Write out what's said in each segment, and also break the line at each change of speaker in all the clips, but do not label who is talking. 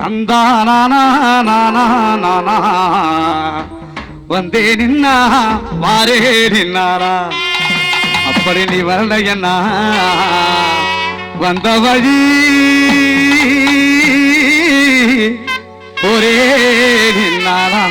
தந்தானா வந்தே நின்னா வாரே நின்னாரா. அப்படி நீ வரலையண்ணா வந்த வழி ஒரே நின்னாரா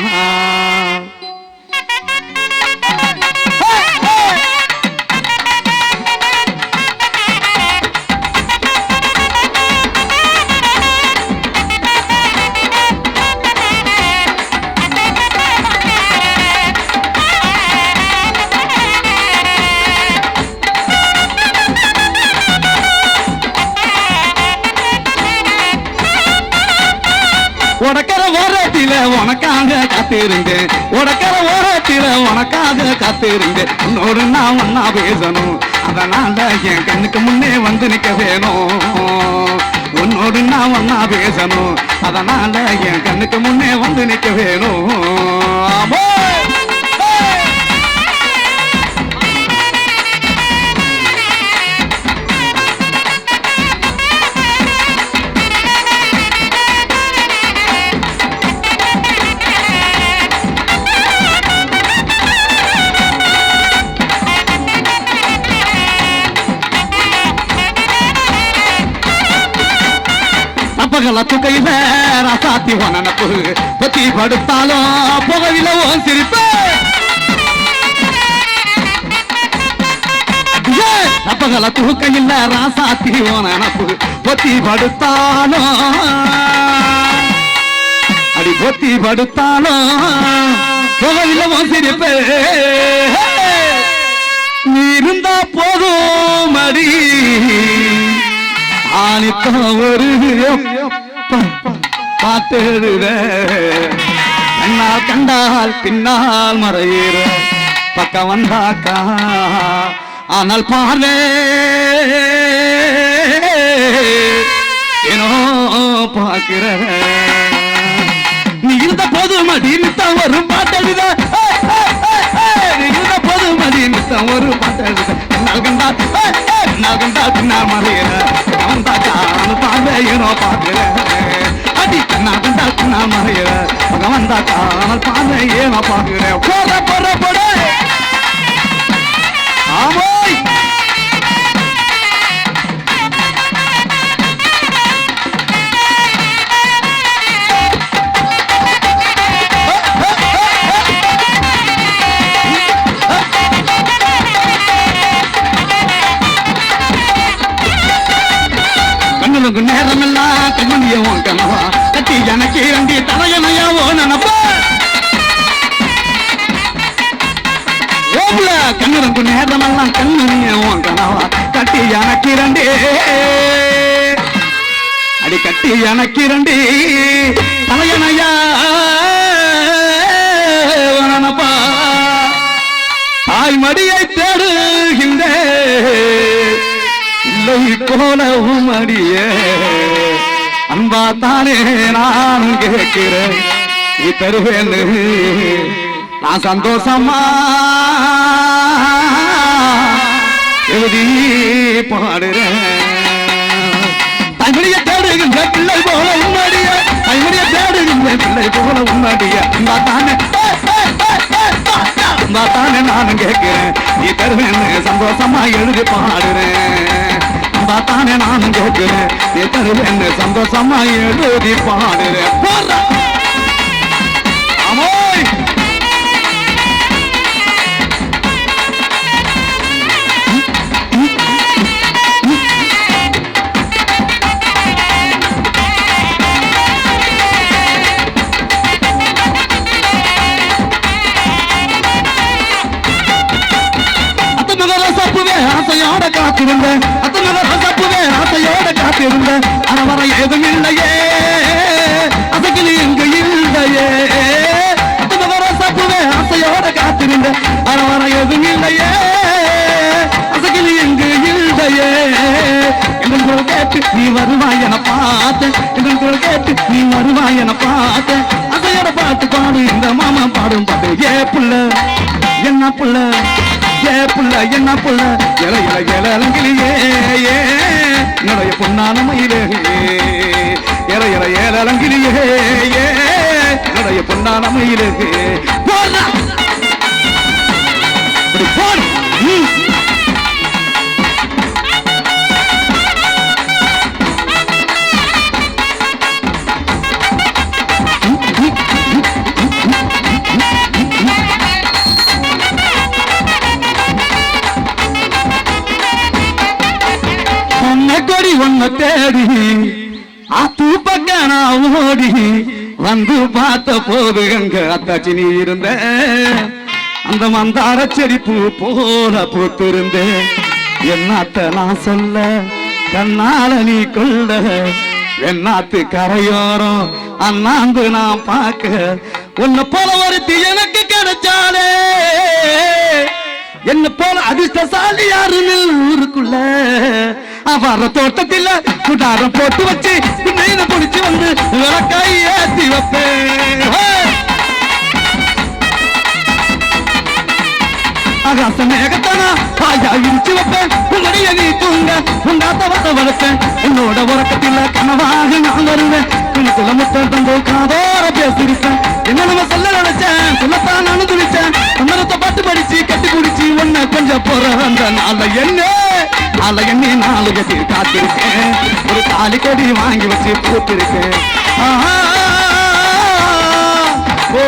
ஓரத்தில உனக்காக காத்திருந்தேன். உடக்கிற ஓரத்தில உனக்காக காத்திருந்தேன். உன்னோடு நான் ஒன்னா பேசணும். அதனால என் கண்ணுக்கு முன்னே வந்து நிக்க வேணும். உன்னோடு நான் ஒன்னா பேசணும். அதனால என் கண்ணுக்கு முன்னே வந்து நிக்க வேணும். தப்பகல வேற சாத்தி உனப்பு பத்தி படுத்தாலும் புகவில ஓன் சிரிப்பு. நப்பகல தூக்க இல்ல ராசாத்தி உனப்பு பொத்தி படுத்தாலும். அடி பொத்தி படுத்தாலும் புகவில ஓன் சிரிப்பு. நீ இருந்தா போதும் அடி. ஆணித்தம் ஒரு பாட்டுடுற கண்ணால் கண்டால் பின்னால் மறையிற பக்கம் வந்தாக்கா ஆனால் பார்வே ஏனோ பார்க்கிற நீ இருந்த போது மடி நித்தம் வரும் பாட்டெழுத நீ இருந்த போது மடி நித்தம் வரும் பாட்டெழுத நல்கண்டா நல்கண்டா பின்னால் மறையிற அவன் தாக்கா அவன் பார்வை ஏனோ பார்க்கிற நான் கண்டா பகவந்தா மறையிற பாதையே நான் அவன் போற போற கண்ணுக்கு நேரமெல்லாம் கண்மணியவோ கனவா கட்டி எனக்கு இரண்டி தலையணையாவோ நினப்பா? ஓபுல கண்ணுக்கு நேரமெல்லாம் கண்மணியவோ கனவா கட்டி எனக்கு இரண்டி. அடி கட்டி எனக்கு இரண்டி. தலையனையா நினப்பா? தாய் மடியை தேடுகின்றேன் இல்லை போலவும் அடிய. அன்பா தானே நான் கேட்கிறேன். நீ தருவேன்னு நான் சந்தோஷமா எழுதி பாடுறேன். தமிழிய தேடுகின்ற பிள்ளை போல உன்னடிய தமிழிய தேடுகின்ற பிள்ளை போல உன்னடிய அன்பா தானே. அன்பா தானே நானும் கேட்கிறேன். நீ தருவேன்னு சந்தோஷமா எழுதி பாடுறேன். அன்பா தானே நானும் கேட்கிறேன்? நீ தருவேன்னு சந்தோஷமா எழுதி பாடுறேன். போடுறா. ஆசையோட காத்திருந்தேன். ஆசையோட காத்திருந்த ஆனா எதுவும் இல்லையே. அசைக்கிளி இங்கு இல்லையே. அத்தமகர சப்புவே ஆசையோட காத்திருந்த ஆனா எதுவும் இல்லையே. அசைக்கிளி இங்கு இல்லையே. எங்கள் குரல் கேட்டு நீ வருவாய் என பார்த்த எங்கள் குரல் கேட்டு நீ வருவாய் என பார்த்த அசையோட பாட்டு பாடு இந்த மாமா பாடும் பாட்டு. ஏ புள்ள என்ன புள்ள? ஏ புள்ள என்ன புள்ள? இல இல இல அலங்கிலியே ஏ. என்னுடைய பொன்னான மயிலே இல அலையிற ஏலங்கிரியே ஏ. என்னுடைய பொன்னான மயிலே போடா! ஒன்ன தேடி ஆத்து பக்க நான் ஓடி வந்து பார்த்த போது எங்க அத்தாச்சி நீ இருந்த அந்த மந்தார செடி பூ போல பூத்திருந்த என்னத்த நான் சொல்ல கண்ணால நீ கொள்ள என்னாத்து கரையோரம் அண்ணாந்து நான் பார்க்க உன்னை போல ஒருத்தி எனக்கு கிடைச்சாலே என்ன போல அதிர்ஷ்டசாலி யாருன்னு ஊருக்குள்ள அவர தோட்டத்தில் குடாரம் போட்டு வச்சு மீனை பிடிச்சு வந்து விளக்காய் ஏத்தி வைப்பேன். ஆகாச மேகத்தானா பாயா இடிச்சு வைப்பேன். உங்களுடைய நீ தூங்க உண்டாத்த வர வளர்ப்பேன். உன்னோட உறக்கத்தில் கனவாக நான் வருவேன். உனக்குள்ள முத்தம் தந்தோ காதோர பேசிருப்பேன். என்ன நம்ம சொல்ல நினைச்சேன்? சொல்லத்தான் நான் துணிச்சேன். உன்னரத்தை பாட்டு படிச்சு கட்டி குடிச்சு உன்னை கொஞ்சம் போற அந்த நாள என்ன நாள எண்ணி நாலு கட்டி காத்திருக்கேன் ஒரு தாலி கொடி வாங்கி வச்சு பூத்திருக்கேன். ஓ!